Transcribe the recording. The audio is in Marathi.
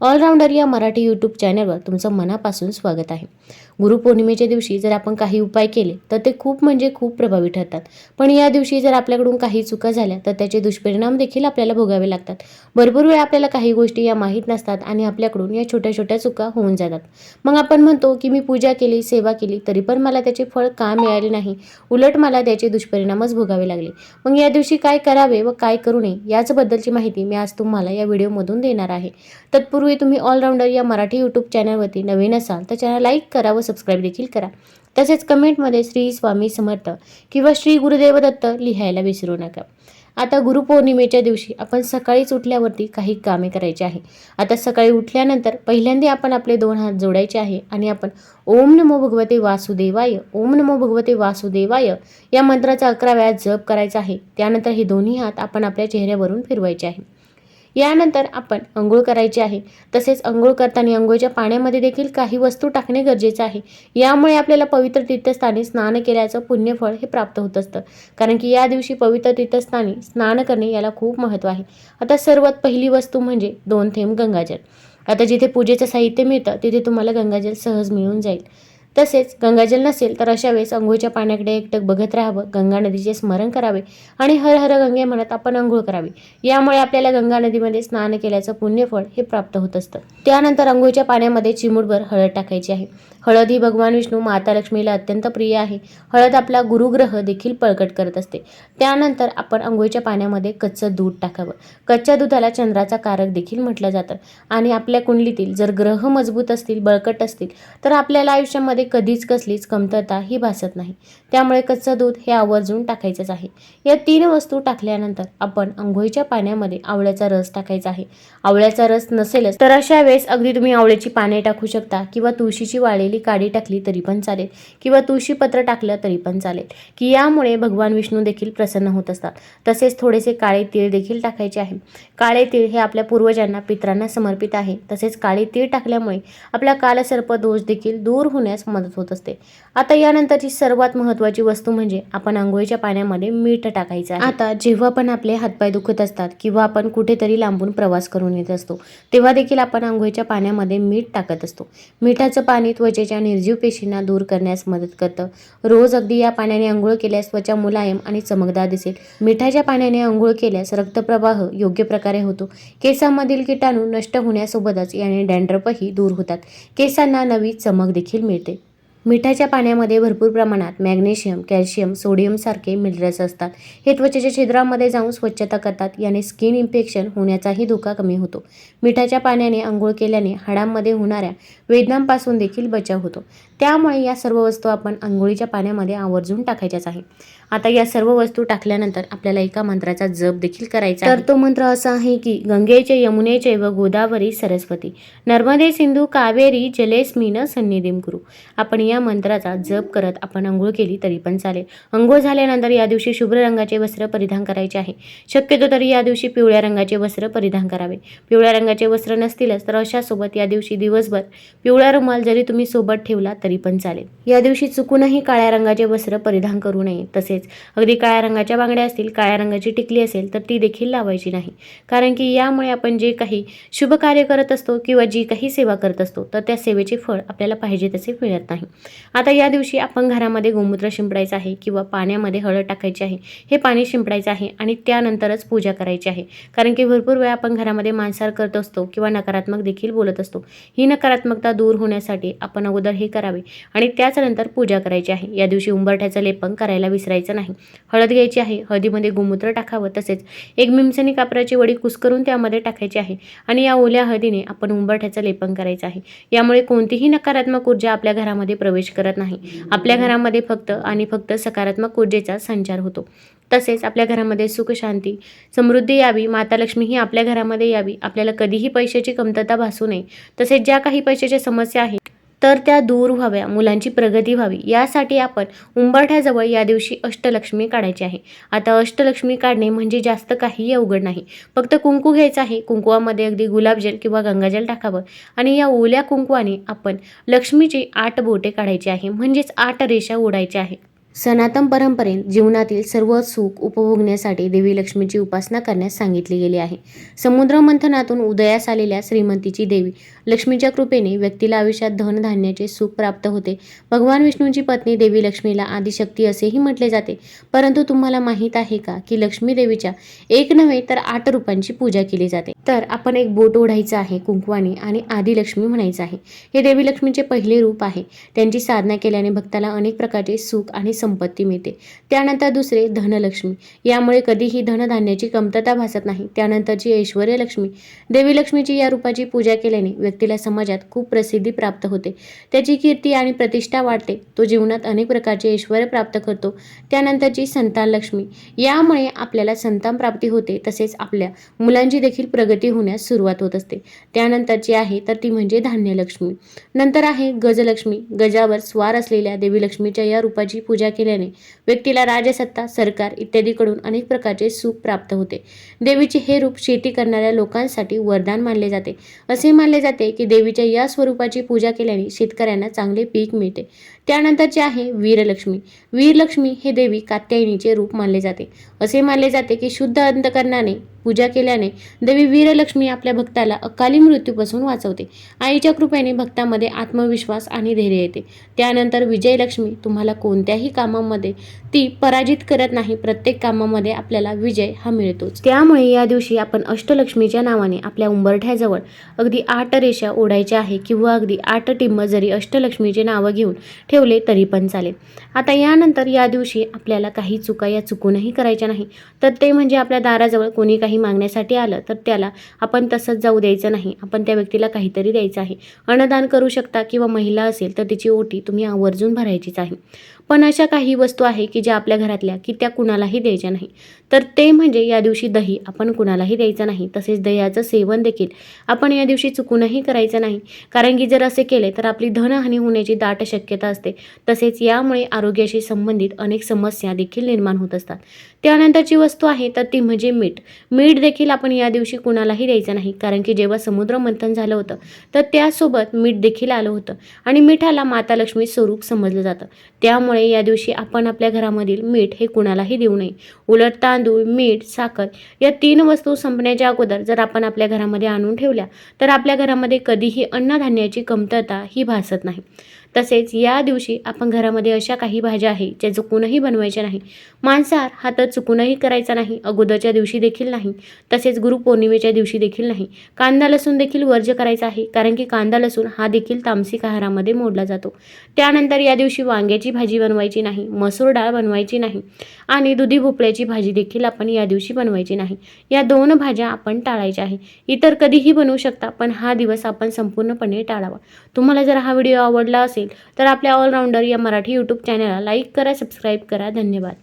ऑलराऊंडर या मराठी यूट्यूब चॅनलवर तुमचं मनापासून स्वागत आहे. गुरुपौर्णिमेच्या दिवशी जर आपण काही उपाय केले तर ते खूप म्हणजे खूप प्रभावी ठरतात. पण या दिवशी जर आपल्याकडून काही चुका झाल्या तर त्याचे दुष्परिणाम देखील आपल्याला भोगावे लागतात. भरपूर वेळा आपल्याला काही गोष्टी या माहीत नसतात आणि आपल्याकडून या छोट्या छोट्या चुका होऊन जातात. मग आपण म्हणतो की मी पूजा केली सेवा केली तरी पण मला त्याचे फळ का मिळाले नाही? उलट मला त्याचे दुष्परिणामच भोगावे लागले. मग या दिवशी काय करावे व काय करू नये याचबद्दलची माहिती मी आज तुम्हाला या व्हिडिओमधून देणार आहे. तत्पूर्वी तुम्ही ऑलराऊंडर या मराठी यूट्यूब चॅनलवरती नवीन असाल तर चॅनल लाईक करा व सबस्क्राईब देखील करा. तसेच कमेंटमध्ये श्री स्वामी समर्थ किंवा श्री गुरुदेव दत्त लिहायला विसरू नका. आता गुरुपौर्णिमेच्या दिवशी आपण सकाळीच उठल्यावरती काही कामे करायची आहे. आता सकाळी उठल्यानंतर पहिल्यांदा आपण आपले दोन हात जोडायचे आहे आणि आपण ओम नमो भगवते वासुदेवाय ओम नमो भगवते वासुदेवाय या मंत्राचा अकरा वेळा जप करायचा आहे. त्यानंतर हे दोन्ही हात आपण आपल्या चेहऱ्यावरून फिरवायचे आहे. यानंतर आपण अंघोळ करायची आहे. तसेच अंघोळ करताना अंघोळच्या पाण्यामध्ये देखील काही वस्तू टाकणे गरजेचे आहे. यामुळे आपल्याला पवित्र तीर्थस्थानी स्नान केल्याचं पुण्यफळ हे प्राप्त होत असतं. कारण की या दिवशी पवित्र तीर्थस्थानी स्नान करणे याला खूप महत्त्व आहे. आता सर्वात पहिली वस्तू म्हणजे दोन थेंब गंगाजल. आता जिथे पूजेचं साहित्य मिळतं तिथे तुम्हाला गंगाजल सहज मिळून जाईल. तसेच गंगाजल नसेल तर अशा वेळेस अंघोळच्या पाण्याकडे एकटक बघत राहावं गंगा नदीचे स्मरण करावे आणि हर हर गंगे म्हणत आपण अंघोळ करावी. यामुळे आपल्याला गंगा नदीमध्ये स्नान केल्याचं पुण्यफळ हे प्राप्त होत असतं. त्यानंतर अंघोळच्या पाण्यामध्ये चिमूटभर हळद टाकायची आहे. हळद ही भगवान विष्णू माता लक्ष्मीला अत्यंत प्रिय आहे. हळद आपला गुरुग्रह देखील पळकट करत असते. त्यानंतर आपण अंघोळीच्या पाण्यामध्ये कच्चं दूध टाकावं. कच्च्या दुधाला चंद्राचा कारक देखील म्हटलं जातं. आणि आपल्या कुंडलीतील जर ग्रह मजबूत असतील बळकट असतील तर आपल्याला आयुष्यामध्ये कधीच कसलीच कमतरता ही भासत नाही. त्यामुळे कच्चं दूध हे आवर्जून टाकायचंच आहे. या तीन वस्तू टाकल्यानंतर आपण अंघोळीच्या पाण्यामध्ये आवळ्याचा रस टाकायचा आहे. आवळ्याचा रस नसेलच तर अशा वेळेस अगदी तुम्ही आवळ्याची पाने टाकू शकता किंवा तुळशीची वाळलेली काडी टाकली तरी पण चालेल. किंवा तुळशी पत्र टाकलं तरी पण चालेल. की यामुळे भगवान विष्णू देखील प्रसन्न होत असतात. तसेच थोडेसे काळे तीळ देखील टाकायचे आहे. काळे तीळ हे आपल्या पूर्वजांना पित्रांना समर्पित आहे. तसेच काळे तीळ टाकल्यामुळे आपला कालसर्प दोष देखील दूर होण्यास मदत होत असते. आता यानंतरची सर्वात महत्त्वाची वस्तू म्हणजे आपण आंघोळीच्या पाण्यामध्ये मीठ टाकायचं आहे. आता जेव्हा पण आपले हातपाय दुखत असतात किंवा आपण कुठेतरी लांबून प्रवास करून येत असतो तेव्हा देखील आपण आंघोळीच्या पाण्यामध्ये मीठ टाकत असतो. मिठाचं पाणी त्वचे त्वचेच्या निर्जीव पेशींना दूर करण्यास मदत करतं. रोज अगदी या पाण्याने आंघोळ केल्यास त्वचा मुलायम आणि चमकदार दिसेल. मिठाच्या पाण्याने आंघोळ केल्यास रक्तप्रवाह योग्य प्रकारे होतो. केसांमधील किटाणू नष्ट होण्यासोबतच याने डॅन्ड्रपही दूर होतात. केसांना नवी चमक देखील मिळते. मिठाच्या पाण्यामध्ये भरपूर प्रमाणात मॅग्नेशियम कॅल्शियम सोडियमसारखे मिनरल्स असतात. हे त्वचेच्या छिद्रामध्ये जाऊन स्वच्छता करतात. याने स्किन इन्फेक्शन होण्याचाही धोका कमी होतो. मिठाच्या पाण्याने आंघोळ केल्याने हाडांमध्ये होणाऱ्या वेदनांपासून देखील बचाव होतो. त्यामुळे या सर्व वस्तू आपण आंघोळीच्या पाण्यामध्ये आवर्जून टाकायच्याच आहे आता या सर्व वस्तू टाकल्यानंतर आपल्याला एका मंत्राचा जप देखील करायचा तर तो मंत्र असा आहे की गंगेचे यमुनेचे व गोदावरी सरस्वती नर्मदे सिंधू कावेरी जलेस्मिन सन्निधीम गुरु आपण या मंत्राचा जप करत आपण अंघोळ केली तरी पण चालेल. अंघोळ झाल्यानंतर या दिवशी शुभ्र रंगाचे वस्त्र परिधान करायचे आहे. शक्यतो तरी या दिवशी पिवळ्या रंगाचे वस्त्र परिधान करावे. पिवळ्या रंगाचे वस्त्र नसतीलच तर अशासोबत या दिवशी दिवसभर पिवळा रुमाल जरी तुम्ही सोबत ठेवला तरी पण चालेल. या दिवशी चुकूनही काळ्या रंगाचे वस्त्र परिधान करू नये. तसेच अगदी काळ्या रंगाच्या बांगड्या असतील काळ्या रंगाची टिकली असेल तर ती देखील लावायची नाही. कारण की यामुळे आपण जे काही शुभ कार्य करत असतो किंवा जी काही सेवा करत असतो तर त्या सेवेचे फळ आपल्याला पाहिजे तसे मिळत नाही. आता या दिवशी आपण घरामध्ये गोमूत्र शिंपडायचं आहे किंवा पाण्यामध्ये हळद टाकायची आहे. हे पाणी शिंपडायचं आहे आणि त्यानंतरच पूजा करायची आहे. कारण की भरपूर वेळा आपण घरामध्ये मांसाहार करत असतो किंवा नकारात्मक देखील बोलत असतो. ही नकारात्मकता दूर होण्यासाठी आपण अगोदर हे करावे आणि त्याचनंतर पूजा करायची आहे. या दिवशी उंबरठ्याचं लेपन करायला विसरायचं नाही. हळद घ्यायची आहे. हळदीमध्ये गोमूत्र टाकावं तसेच एक मिमसनी कापराची वडी कुस्करून त्यामध्ये टाकायची आहे आणि या ओल्या हळदीने आपण उंबरठ्याचं लेपन करायचं आहे. यामुळे कोणतीही नकारात्मक ऊर्जा आपल्या घरामध्ये प्रवेश करत नाही. आपल्या घरामध्ये फक्त आणि फक्त सकारात्मक ऊर्जेचा संचार होतो. तसेच आपल्या घरामध्ये सुख शांती समृद्धी यावी माता लक्ष्मी ही आपल्या घरामध्ये यावी. आपल्याला कधीही पैशाची कमतरता भासू नये. तसेच ज्या काही पैशाच्या समस्या आहेत तर त्या दूर व्हाव्या मुलांची प्रगती व्हावी यासाठी आपण उंबरठ्याजवळ या दिवशी अष्टलक्ष्मी काढायची आहे. आता अष्टलक्ष्मी काढणे म्हणजे जास्त काहीही अवघड नाही. फक्त कुंकू घ्यायचं आहे कुंकुवामध्ये अगदी गुलाबजल किंवा गंगाजल टाकावं आणि या ओल्या कुंकुवाने आपण लक्ष्मीची आठ बोटे काढायची आहे म्हणजेच आठ रेषा ओढायच्या आहे सनातन परंपरेत जीवनातील सर्व सुख उपभोगण्यासाठी देवी लक्ष्मीची उपासना करण्यास सांगितली गेली आहे. समुद्र मंथनातून उदयास आलेल्या श्रीमंतीची देवी लक्ष्मीच्या कृपेने व्यक्तीला आयुष्यात धन धान्याचे सुख प्राप्त होते. भगवान विष्णूंची पत्नी देवी लक्ष्मीला आदिशक्ती असेही म्हटले जाते. परंतु तुम्हाला माहीत आहे का की लक्ष्मी देवीच्या एक नव्हे तर आठ रूपांची पूजा केली जाते. तर आपण एक बोट ओढायचं आहे कुंकवाणी आणि आदिलक्ष्मी म्हणायचं आहे. हे देवी लक्ष्मीचे पहिले रूप आहे. त्यांची साधना केल्याने भक्ताला अनेक प्रकारचे सुख आणि संपत्ती मिळते. त्यानंतर दुसरे धनलक्ष्मी. यामुळे कधीही धनधान्याची कमतरता भासत नाही. त्यानंतरची ऐश्वर्य लक्ष्मी. देवी लक्ष्मीची या रूपाची पूजा केल्याने व्यक्तीला समाजात खूप प्रसिद्धी प्राप्त होते. त्याची कीर्ती आणि प्रतिष्ठा वाढते. तो जीवनात अनेक प्रकारचे ऐश्वर्य प्राप्त करतो. त्यानंतरची संतान लक्ष्मी. यामुळे आपल्याला संतान प्राप्ती होते. तसेच आपल्या मुलांची देखील प्रगती होण्यास सुरुवात होत असते. त्यानंतरची आहे तर ती म्हणजे धान्यलक्ष्मी. नंतर आहे गजलक्ष्मी. गजावर स्वार असलेल्या देवी लक्ष्मीच्या या रूपाची पूजा केल्याने व्यक्तीला राजसत्ता सरकार इत्यादीकडून अनेक प्रकारचे सुख प्राप्त होते. देवीचे हे रूप शेती करणाऱ्या लोकांसाठी वरदान मानले जाते. असे मानले जाते की देवीच्या या स्वरूपाची पूजा केल्याने शेतकऱ्यांना चांगले पीक मिळते. त्यानंतरचे आहे वीरलक्ष्मी. वीरलक्ष्मी हे देवी कात्यायनीचे रूप मानले जाते. असे मानले जाते की शुद्ध अंतकरणाने पूजा केल्याने देवी वीरलक्ष्मी आपल्या भक्ताला अकाली मृत्यूपासून वाचवते. आईच्या कृपेने भक्तामध्ये आत्मविश्वास आणि धैर्य येते. त्यानंतर विजयलक्ष्मी तुम्हाला कोणत्याही कामामध्ये ती पराजित करत नाही. प्रत्येक कामामध्ये आपल्याला विजय हा मिळतोच. त्यामुळे या दिवशी आपण अष्टलक्ष्मीच्या नावाने आपल्या उंबरठ्याजवळ अगदी आठ रेषा ओढायच्या आहे किंवा अगदी आठ टिंब जरी अष्टलक्ष्मीचे नावं घेऊन ठेवले तरी पण चालेल. आता यानंतर या दिवशी आपल्याला काही चुका या चुकूनही करायच्या नाही. तर ते म्हणजे आपल्या दाराजवळ कोणी काही मागण्यासाठी आलं तर त्याला आपण तसंच जाऊ द्यायचं नाही. आपण त्या व्यक्तीला काहीतरी द्यायचं आहे. अन्नदान करू शकता किंवा महिला असेल तर तिची ओटी तुम्ही आवर्जून भरायचीच आहे. पण अशा काही वस्तू आहे की ज्या आपल्या घरातल्या की त्या कुणालाही द्यायच्या नाही. तर ते म्हणजे या दिवशी दही आपण कुणालाही द्यायचं नाही. तसेच दह्याचं सेवन देखील आपण या दिवशी चुकूनही करायचं नाही. कारण की जर असे केले तर आपली धनहानी होण्याची दाट शक्यता असते. तसेच यामुळे आरोग्याशी संबंधित अनेक समस्या देखील निर्माण होत असतात. त्यानंतरची वस्तू आहे तर ती म्हणजे मीठ. मीठ देखील आपण या दिवशी कुणालाही द्यायचं नाही. कारण की जेव्हा समुद्र मंथन झालं होतं तर त्यासोबत मीठ देखील आलं होतं. आणि मिठाला माता लक्ष्मी स्वरूप समजलं जातं. त्यामुळे या दिवशी आपण आपल्या घरामधील मीठ हे कुणालाही देऊ नये. उलट तांदूळ मीठ साखर या तीन वस्तू संपण्याच्या अगोदर जर आपण आपल्या घरामध्ये आणून ठेवल्या तर आपल्या घरामध्ये कधीही अन्नधान्याची कमतरता ही भासत नाही. तसेच या दिवशी आपण घरामध्ये अशा काही भाज्या आहे ज्या चुकूनही बनवायच्या नाही. मांसाहार हा तर चुकूनही करायचा नाही अगोदरच्या दिवशी देखील नाही. तसेच गुरुपौर्णिमेच्या दिवशी देखील नाही. कांदा लसूण देखील वर्ज्य करायचा आहे कारण की कांदा लसूण हा देखील तामसिक आहारामध्ये मोडला जातो. त्यानंतर या दिवशी वांग्याची भाजी बनवायची नाही मसूर डाळ बनवायची नाही आणि दुधी भोपळ्याची भाजी देखील आपण या दिवशी बनवायची नाही. या दोन भाज्या आपण टाळायच्या आहे. इतर कधीही बनवू शकता पण हा दिवस आपण संपूर्णपणे टाळावा. तुम्हाला जर हा व्हिडिओ आवडला असेल असेल तर आपल्या ऑलराऊंडर या मराठी यूट्यूब चॅनलला लाईक करा सबस्क्राईब करा. धन्यवाद.